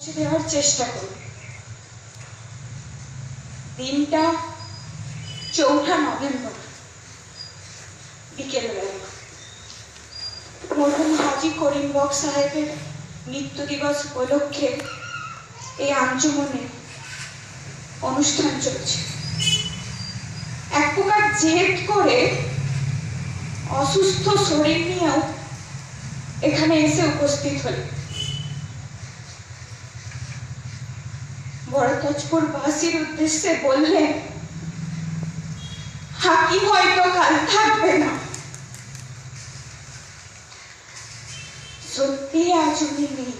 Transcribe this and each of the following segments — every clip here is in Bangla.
পৌঁছে দেওয়ার চেষ্টা করব। দিনটা চৌঠা নভেম্বর বিকেলবেলা মরহুম হাজি করিম বক সাহেবের মৃত্যু দিবস উপলক্ষে এই আঞ্জুমনে অনুষ্ঠান চলছে। এক প্রকার জেদ করে অসুস্থ শরীর নিয়েও এখানে এসে উপস্থিত হলেন। বড়তাজপুর বাসীর উদ্দেশ্যে বললেন হাকিম হয়তো কাল থাকবে না। সত্যি আজ উনি নেই।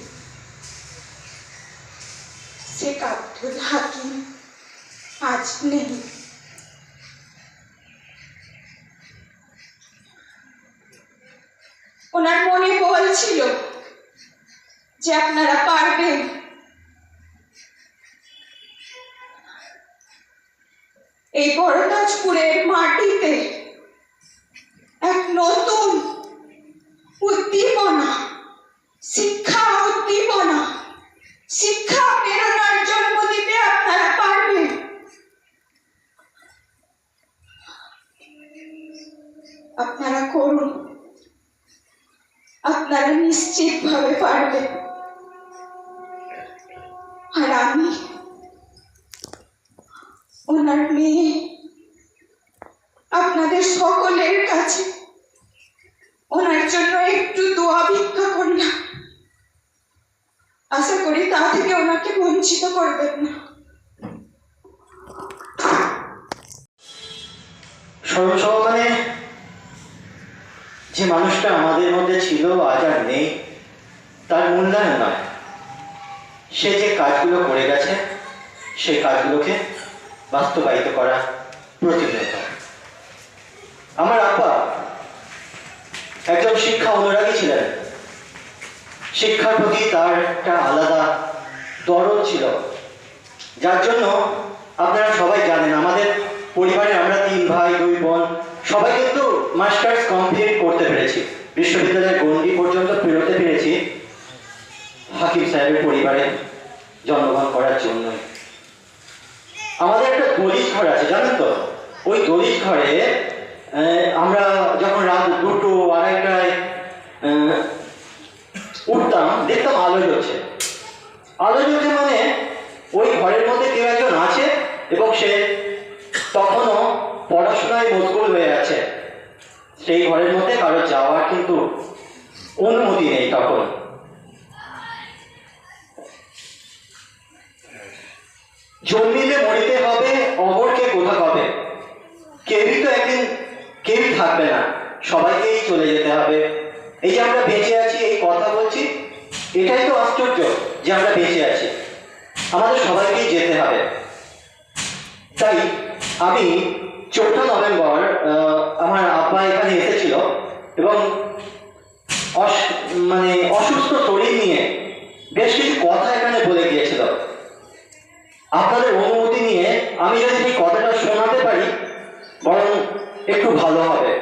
শেখ আব্দুল হাকিম আজ নেই। ওনার মনে বলছিল যে আপনারা পারবেন। এই বড়দাজপুরের মাটিতে এক নতুন উদ্দীপনা, শিক্ষা উদ্দীপনা, শিক্ষা প্রেরণার জন্ম দিতে আপনারা পারবেন। আপনারা করুন। আপনারা নিশ্চিতভাবে পারবেন। আর আমি ওনার মেয়ে আপনাদের সকলের কাছে ওনার জন্য একটু দোয়া ভিক্ষা করি না আশা করি তা থেকে ওনাকে বঞ্চিত করবেন না। সহকারে যে মানুষটা আমাদের মধ্যে ছিল আজ আর নেই, তার মূল্যায়ন নয়। সে যে কাজগুলো করে গেছে সেই কাজগুলোকে বাস্তবায়িত করা প্রতিনিয়ত আমার আপা একজন শিক্ষা অনুরাগী ছিলেন। শিক্ষার প্রতি তার একটা আলাদা দরদ ছিল। যার জন্য আপনারা সবাই জানেন, আমাদের পরিবারে আমরা তিন ভাই, দুই বোন, সবাই কিন্তু মাস্টার্স কমপ্লিট করতে পেরেছি। বিশ্ববিদ্যালয়ের গণ্ডি পর্যন্ত পেরোতে পেরেছি। হাকিম সাহেবের পরিবারে জন্মগ্রহণ করার জন্যই। দলিত ঘর আছে জানেন তো ওই দলিত ঘরে আমরা যখন রাত দুটো আড়াইটায় উঠতাম, দেখতাম আলো জ্বলছে। আলো জ্বলছে মানে ওই ঘরের মধ্যে কেউ একজন আছে এবং সে তখনও পড়াশোনায় মজগুল হয়ে আছে। সেই ঘরের মধ্যে কারও যাওয়ার কিন্তু অনুমতি নেই তখন। জন্মিলে মরিতে হবে, অমরকে কোথা হবে কেউই তো একদিন, কেউই থাকবে না। সবাইকেই চলে যেতে হবে। এই যে আমরা বেঁচে আছি, এই কথা বলছি, এটাই তো আশ্চর্য যে আমরা বেঁচে আছি। আমাদের সবাইকেই যেতে হবে। তাই আমি চৌঠা নভেম্বর আমার আব্বা এখানে এসেছিল এবং মানে অসুস্থ শরীর নিয়ে বেশ কিছু কথা এখানে বলে গিয়েছিল। আপনাদের অনুমতি নিয়ে আমি যদি কথাটা শোনাতে পারি বরং একটু ভালো হবে।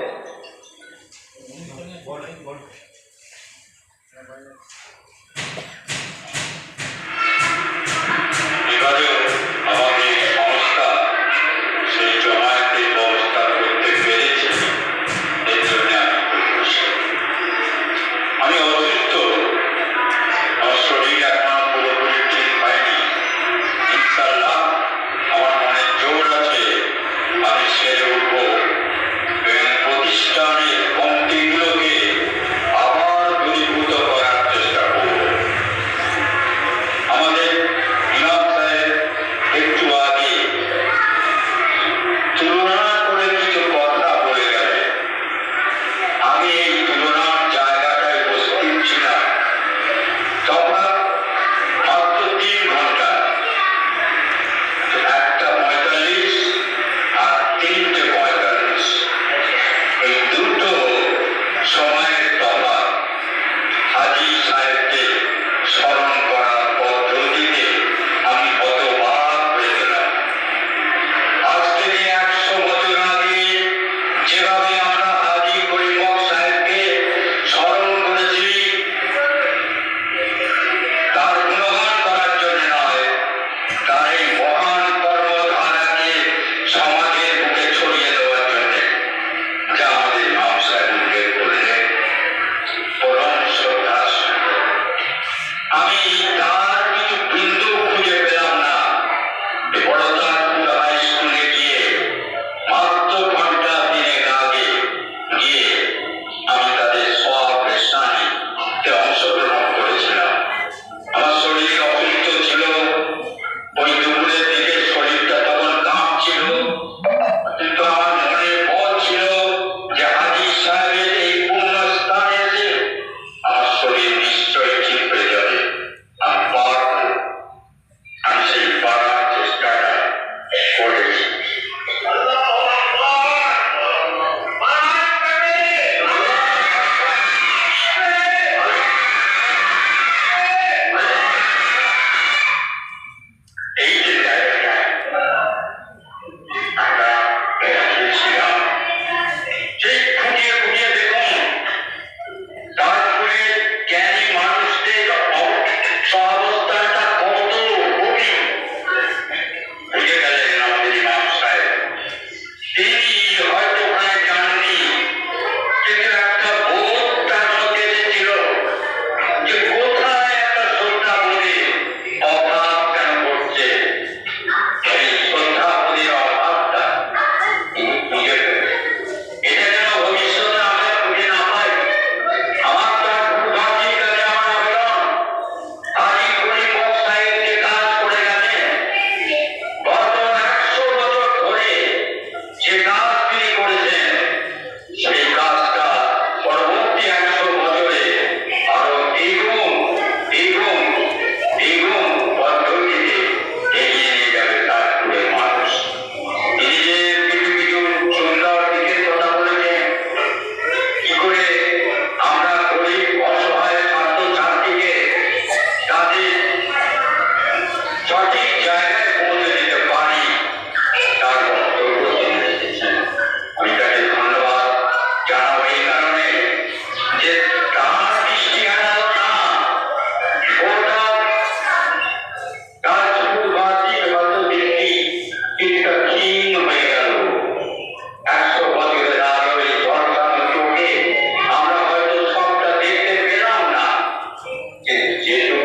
que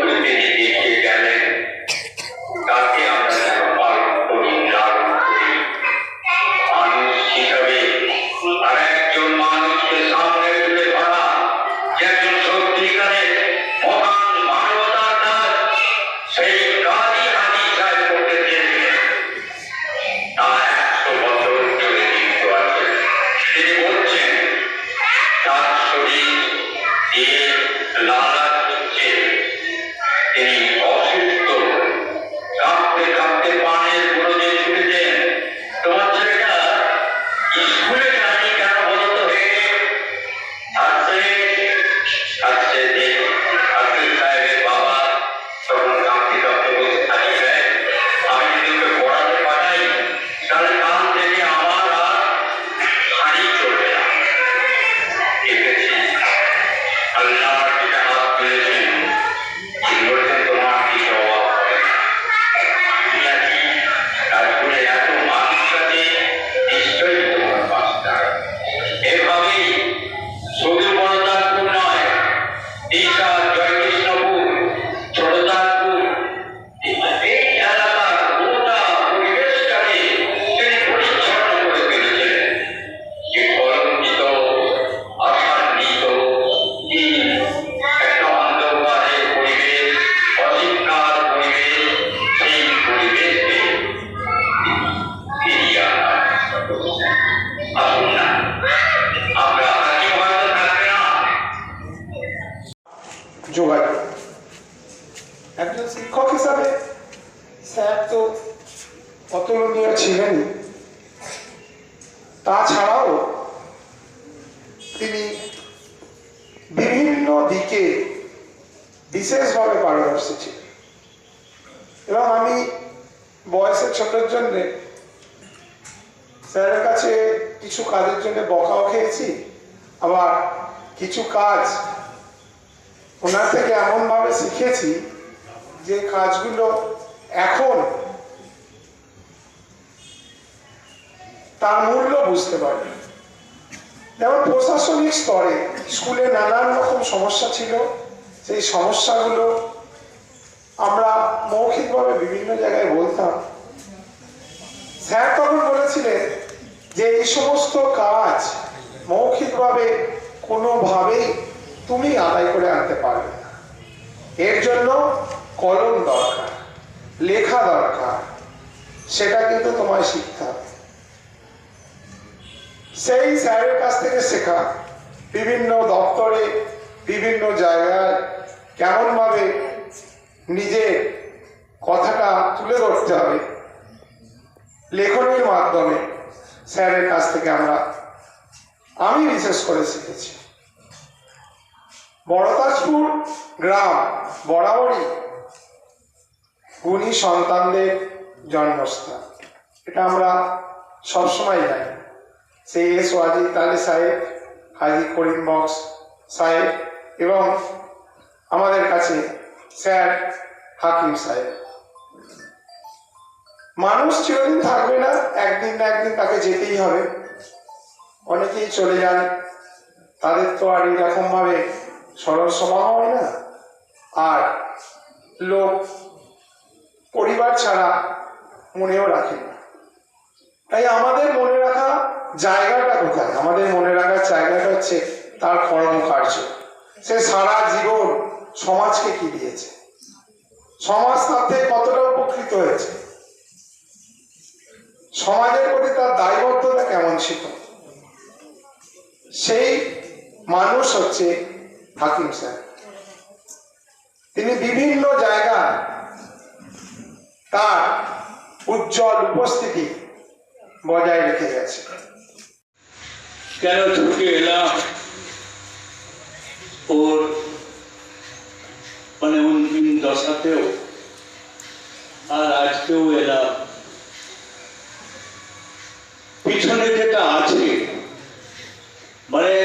তার মূল্য বুঝতে পারি। যেমন প্রশাসনিক স্তরে স্কুলে নানান রকম সমস্যা ছিল। সেই সমস্যাগুলো আমরা মৌখিকভাবে বিভিন্ন জায়গায় বলতাম। স্যার তখন বলেছিলেন যে এই সমস্ত কাজ মৌখিকভাবে কোনোভাবেই তুমি আদায় করে আনতে পারবে না। এর জন্য কলম দরকার, লেখা দরকার, সেটা কিন্তু তোমায় শিখতে হবে। সেই স্যারের কাছ থেকে শেখা বিভিন্ন দপ্তরে, বিভিন্ন জায়গায় কেমনভাবে নিজের কথাটা তুলে ধরতে হবে লেখনের মাধ্যমে স্যারের কাছ থেকে আমরা, আমি বিশেষ করে শিখেছি। বড়তাজপুর গ্রাম, বরাবরই গুণী সন্তানদের জন্মস্থান। এটা আমরা সবসময় জানি। সেই এস ওয়াজিদ তালে সাহেব, হাজি করিম বক্স সাহেব এবং আমাদের কাছে স্যার হাকিম সাহেব। মানুষ চিরদিন থাকবে না, একদিন না একদিন তাকে যেতেই হবে। অনেকেই চলে যান, তাদের তো আর এরকম ভাবে সরল স্বভাব হয় না। আর লোক পরিবার ছাড়া মনেও রাখে না। তাই আমাদের মনে রাখা জায়গাটা কোথায়? আমাদের মনে রাখার জায়গাটা হচ্ছে তার কর্মকার্য সে সারা জীবন সমাজকে কি দিয়েছে? সমাজ তার থেকে কতটা উপকৃত হয়েছে? সমাজের প্রতি তার দায়বদ্ধতা কেমন ছিল? সেই মানুষ হচ্ছে হাকিম স্যার তিনি বিভিন্ন জায়গায় তার উজ্জ্বল উপস্থিতি বজায় রেখে গেছে। কেন ছুটে এলাম? ওর মানে অন্তিম দশাতেও আর আজকেও এলাম। পিছনে যেটা আছে মানে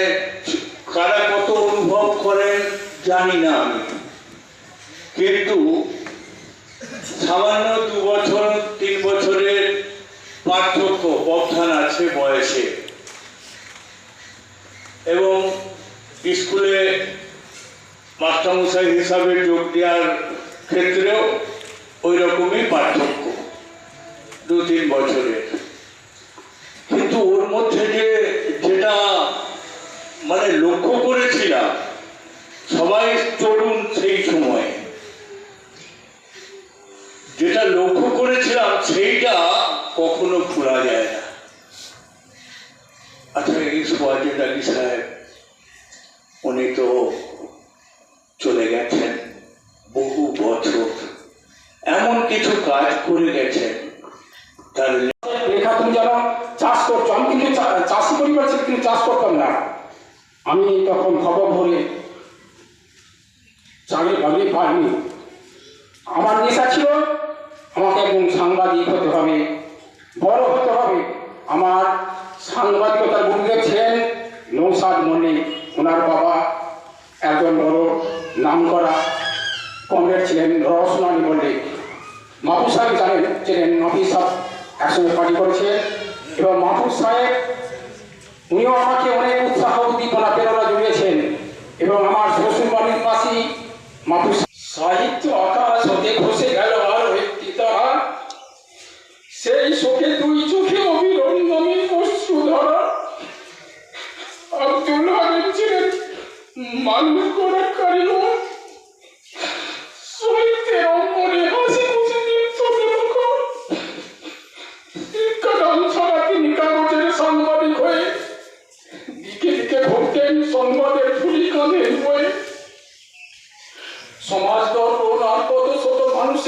কারা কত অনুভব করেন জানি না আমি। কিন্তু সামান্য দু বছর, তিন বছরের পার্থক্য ব্যবধান আছে বয়সে। এবং স্কুলে মাস্টারমশাই হিসাবে যোগ দেওয়ার ক্ষেত্রেও ওই রকমই পার্থক্য দু তিন বছরের। কিন্তু ওর মধ্যে যে যেটা মানে লক্ষ্য করেছিলাম, সবাই তরুণ সেই সময়। যেটা লক্ষ্য করেছিলাম, সেইটা কখনো ভোলা যায় না আচ্ছা এই সোয়াজেদ আলী সাহেব উনি তো চলে গেছেন বহু বছর এমন কিছু কাজ করে গেছেন তার রেখা তুমি যারা চাষ করছ আমি কিন্তু চা- চাষি পরিবার ছিল কিন্তু চাষ করতাম না আমি তখন খবর ভরে চাকরি বাকরি পাইনি আমার নেশা ছিল আমাকে একজন সাংবাদিক হতে হবে বড় হতে হবে আমার সাংবাদিকতার গুরুদেব ছিলেন নৌসাদ মল্লিক ওনার বাবা একজন বড় নাম করা কমরেড ছিলেন রসনানী মল্লিক মাহফুজ সাহেব জানেন ছিলেন মাহফুজ সাহেব একসঙ্গে পার্টি করেছে এবং মাহফুজ সাহেব উনিও আমাকে অনেক উৎসাহ উদ্দীপনা প্রেরণা জুগিয়েছেন এবং আমার শ্বশুর বাড়ির পাশেই মাহফুজ সাহিত্য আকাশ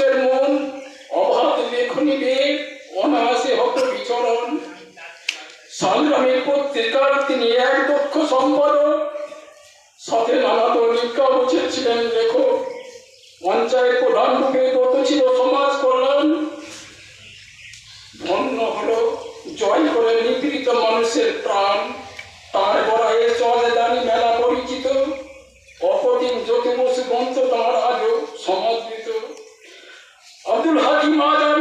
মানুষের মন অবাধ লেখনীতে অনায়াসে হতো বিচরণ। সংগ্রামের পত্রিকার তিনি এক দক্ষ সম্পাদক। সাথে নানা দৈনিকা ছিলেন লেখক। পঞ্চায়েত প্রধান রূপে দত ছিল সমাজ কল্যাণ। ধন্য হলো জয় করে নিপীড়িত মানুষের প্রাণ, তার গড়াইয়ে আব্দুল হাকিম আজ আর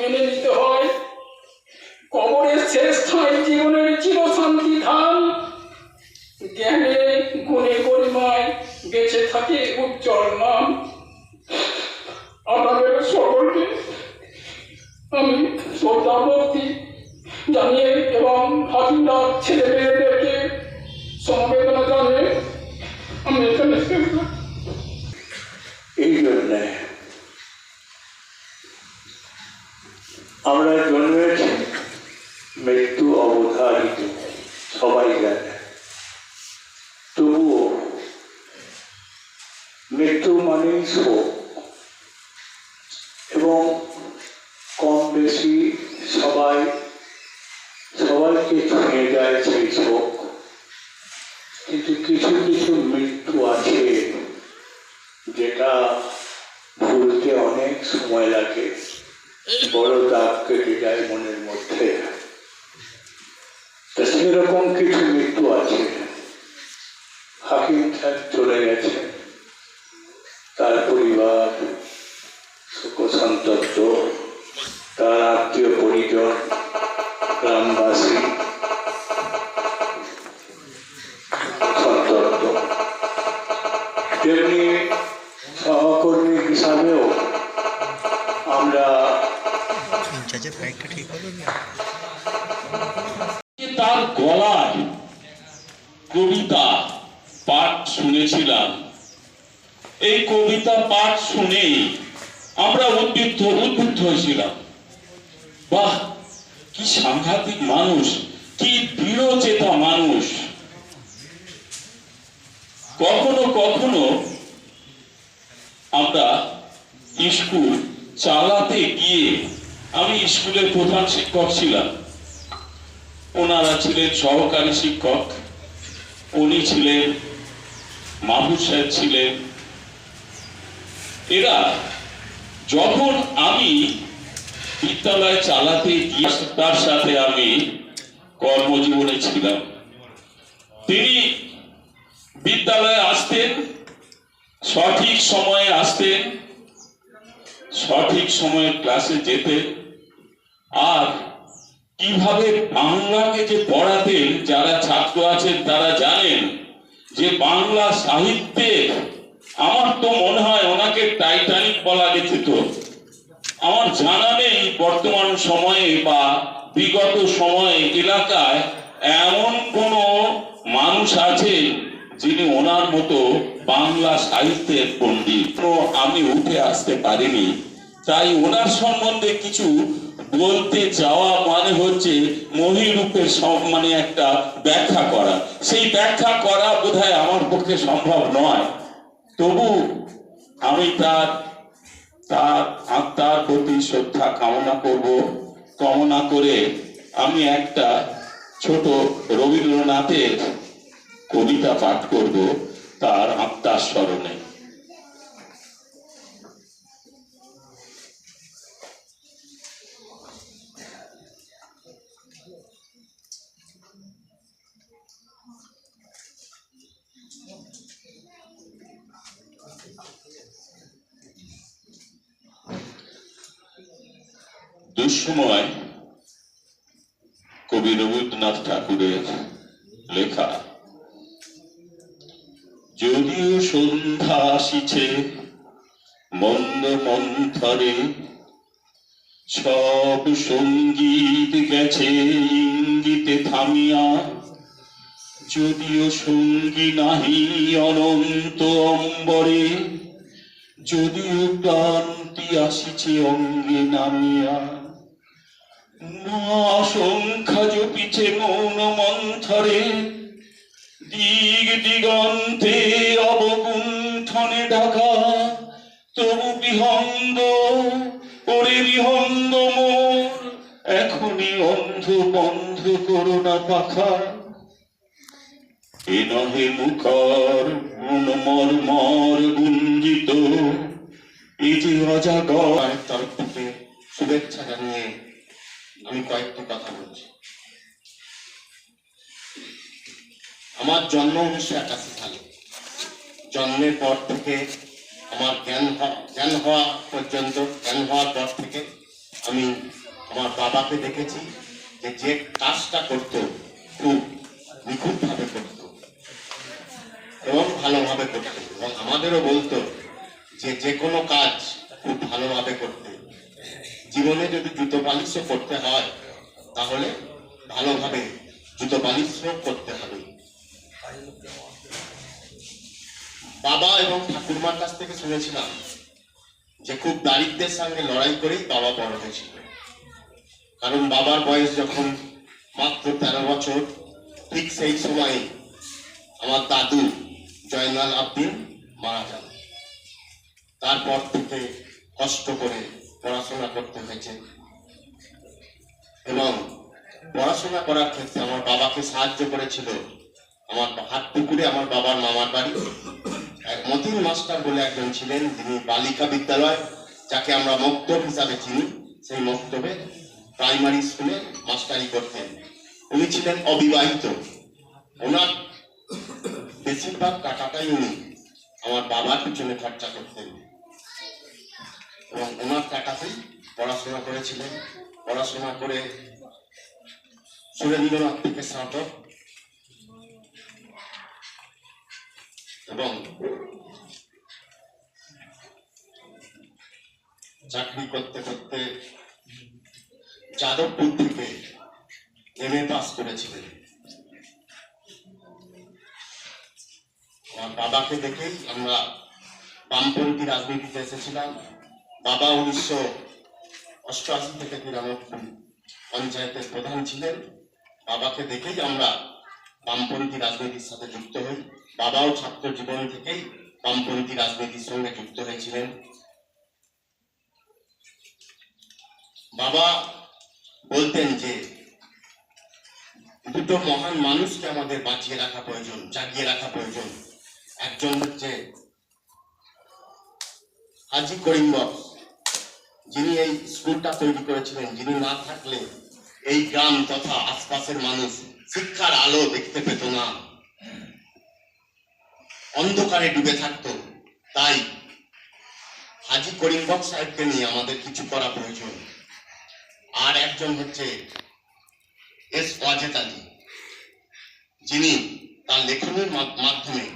মেনে নিতে হয়। কবরের শেষ ঠাঁই জীবনের চির শান্তি ধাম। জ্ঞানে গুণে গরিমায় বেঁচে থাকে উজ্জ্বল নাম আমাদের সকলকে আমি জানিয়ে এবং ছেলে মেয়েদেরকে সমবেদনা জানিয়ে আমি এখানে এই আমরা জন্মেছি, মৃত্যু অবধারিত, সবাই জানে। তবুও মৃত্যু মানেই শোক এবং বেশি সবাই, সবাইকে ছুঁয়ে যায় সেই শোক। কিন্তু কিছু কিছু মৃত্যু আছে যেটা ভুলতে অনেক সময় লাগে। বড় দাগ কেটে যায় মনের মধ্যে। তা সেরকম কিছু মৃত্যু আছে। হাকিম সাহেব চলে গেছে তার পরিবার সুখ সন্তপ্ত তার আত্মীয় পরিজন গ্রামবাসী সন্তপ্ত তেমনি সহকর্মী হিসাবেও আমরা ঠিক হলো তার গলায় কবিতা পাঠ শুনেছিলাম। এই কবিতা পাঠ শুনেই আমরা উদ্বুদ্ধ উদ্বুদ্ধ হয়েছিলাম। বাহ, কি সাংঘাতিক মানুষ, কি দৃঢ়চেতা মানুষ। কখনো কখনো আমরা স্কুল চালাতে গিয়ে, আমি স্কুলের প্রধান শিক্ষক ছিলাম। ওনারা ছিলেন সহকারী শিক্ষক, উনি ছিলেন মাহবুব সাহেব ছিলেন। এরা, যখন আমি বিদ্যালয় চালাতে গিয়ে তার সাথে আমি কর্মজীবনে ছিলাম। তিনি বিদ্যালয়ে আসতেন, সঠিক সময়ে আসতেন, সঠিক সময়ে ক্লাসে যেতেন। আর কীভাবে বাংলাকে যে পড়াতেন, যারা ছাত্র আছেন তারা জানেন যে বাংলা সাহিত্যের আমার তো মনে হয় ওনাকে টাইটানিক বলা গেছে তো। আমার জানা নেই বর্তমান সময়ে বা বিগত সময়ে এলাকায় এমন কোন মানুষ আছে যিনি ওনার মতো বাংলা সাহিত্যের পণ্ডিত। আমি উঠে আসতে পারিনি। তাই ওনার সম্বন্ধে কিছু বলতে যাওয়া মানে হচ্ছে মহিরূপের সব মানে একটা ব্যাখ্যা করা। সেই ব্যাখ্যা করা বোধহয় আমার পক্ষে সম্ভব নয়। তবু আমি তার তার আত্মার প্রতি শ্রদ্ধা কামনা করব। কামনা করে আমি একটা ছোট রবীন্দ্রনাথের কবিতা পাঠ করব। তার আত্মার স্মরণে দুঃসময় কবি রবীন্দ্রনাথ ঠাকুরের লেখা যদিও সন্ধ্যা আসিছে মন্দ মন্থরে সব সংগীত গেছে, ইঙ্গিতে থামিয়া। যদিও সঙ্গী নাহি অনন্ত অম্বরে, যদিও ক্লান্তি আসিছে অঙ্গে নামিয়া। সংখ্যা জপিছে মৌন মন্থরে দিগ দিগন্তে অন্ধ বন্ধ করোনা পাখা। এ নহে মুখর মর মর গুঞ্জিত। যে অজাগর শুভেচ্ছা জানিয়ে আমি কয়েকটি কথা বলছি। আমার জন্ম উনিশশো একাশি সালে। জন্মের পর থেকে আমার জ্ঞান জ্ঞান হওয়া পর্যন্ত, জ্ঞান হওয়ার পর থেকে আমি আমার বাবাকে দেখেছি। যে যে কাজটা করতো, খুব নিখুঁতভাবে করতো। এবং ভালোভাবে করতে। এবং আমাদেরও বলতো যে যে কোনো কাজ খুব ভালোভাবে করতে। জীবনে যদি জুতো পালিশও করতে হয়, তাহলে ভালোভাবে জুতো পালিশও করতে হবে। বাবা এবং ঠাকুরমার কাছ থেকে শুনেছিলাম যে খুব দারিদ্রের সঙ্গে লড়াই করেই বাবা বড় হয়েছিল। কারণ বাবার বয়স যখন মাত্র তেরো বছর, ঠিক সেই সময় আমার দাদু জয়নাল আব্দিন মারা যান তারপর থেকে কষ্ট করে পড়াশোনা করতে হয়েছে। এবং পড়াশোনা করার ক্ষেত্রে আমার বাবাকে সাহায্য করেছিল আমার হাত পুকুরে আমার বাবার মামার বাড়ি। এক মতিন মাস্টার বলে একজন ছিলেন, যিনি বালিকা বিদ্যালয়, যাকে আমরা মক্তব হিসাবে চিনি, সেই মক্তবে প্রাইমারি স্কুলে মাস্টারি করতেন। উনি ছিলেন অবিবাহিত। ওনার বেশিরভাগ টাকাটাই উনি আমার বাবার পিছনে খরচা করতেন। এবং ওনার টাকাতেই পড়াশোনা করেছিলেন। পড়াশোনা করে সুরেন্দ্রনাথ থেকে স্নাতক এবং চাকরি করতে করতে যাদবপুর থেকে এম এ পাস করেছিলেন। আমার বাবাকে দেখেই আমরা বামপন্থী রাজনীতিতে এসেছিলাম। বাবা উনিশশো অষ্টআশি থেকে তিরানব্বই পঞ্চায়েতের প্রধান ছিলেন। বাবাকে দেখেই আমরা বামপন্থী রাজনীতির সাথে যুক্ত হই। বাবাও ছাত্র জীবন থেকেই বামপন্থী রাজনীতির সঙ্গে যুক্ত হয়েছিলেন। বাবা বলতেন যে, দুটো মহান মানুষকে আমাদের বাঁচিয়ে রাখা প্রয়োজন, জাগিয়ে রাখা প্রয়োজন। একজন হচ্ছে হাজি করিম যিনি এই স্কুলটা তৈরি করেছিলেন, যিনি না থাকলে এই গ্রাম তথা আশপাশের মানুষ শিক্ষার আলো দেখতে পেত না। অন্ধকারে ডুবে থাকতো। তাই হাজি করিম বক্স সাহেবকে নিয়ে আমাদের কিছু করা প্রয়োজন। আর একজন হচ্ছে এস ওয়াজেদ আলী, যিনি তার লেখনের মাধ্যমে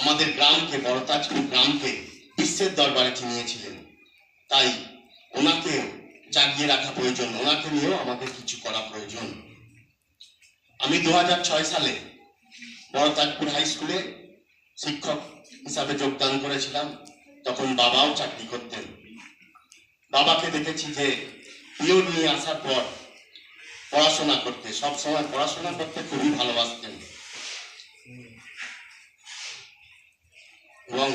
আমাদের গ্রামকে, বড়তাজপুর গ্রামকে বিশ্বের দরবারে চিনিয়েছিলেন। তাই ওনাকে জাগিয়ে রাখা প্রয়োজন, ওনাকে নিয়েও আমাদের কিছু করা প্রয়োজন। আমি দু হাজার ছয় সালে বড়তাজপুর হাই স্কুলে শিক্ষক হিসাবে যোগদান করেছিলাম। তখন বাবাও চাকরি করতেন। বাবাকে দেখেছি যে পিওর নিয়ে আসার পর পড়াশোনা করতে, সব সময় পড়াশোনা করতে খুবই ভালোবাসতেন। এবং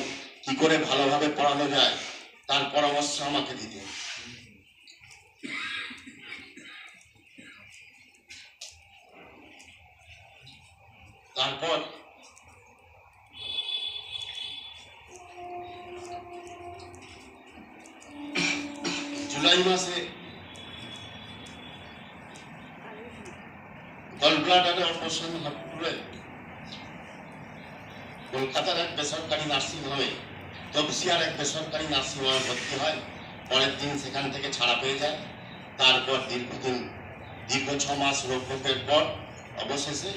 কি করে ভালোভাবে পড়ানো যায়, তার পরামর্শ আমাকে দিতেন। তারপর জুলাই মাসে কলকাতার এক বেসরকারি নার্সিং হোমে, তপসিয়ার এক বেসরকারি নার্সিং হোমে ভর্তি হয়। পরের দিন সেখান থেকে ছাড়া পেয়ে যায়। তারপর দীর্ঘদিন, দীর্ঘ ছ মাস রোগ ভোগের পর অবশেষে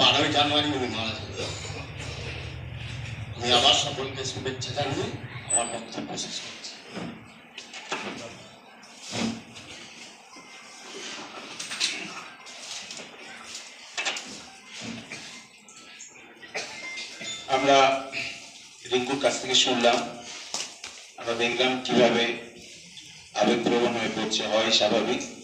বারোই জানুয়ারি উনি মারা যান। আমি আবার সকলকে শুভেচ্ছা জানিয়ে আমার রিঙ্কুর কাছ থেকে শুনলাম আমরা দেখলাম কীভাবে আবেগপ্রবণ হয়ে পড়ছে। হয় স্বাভাবিক।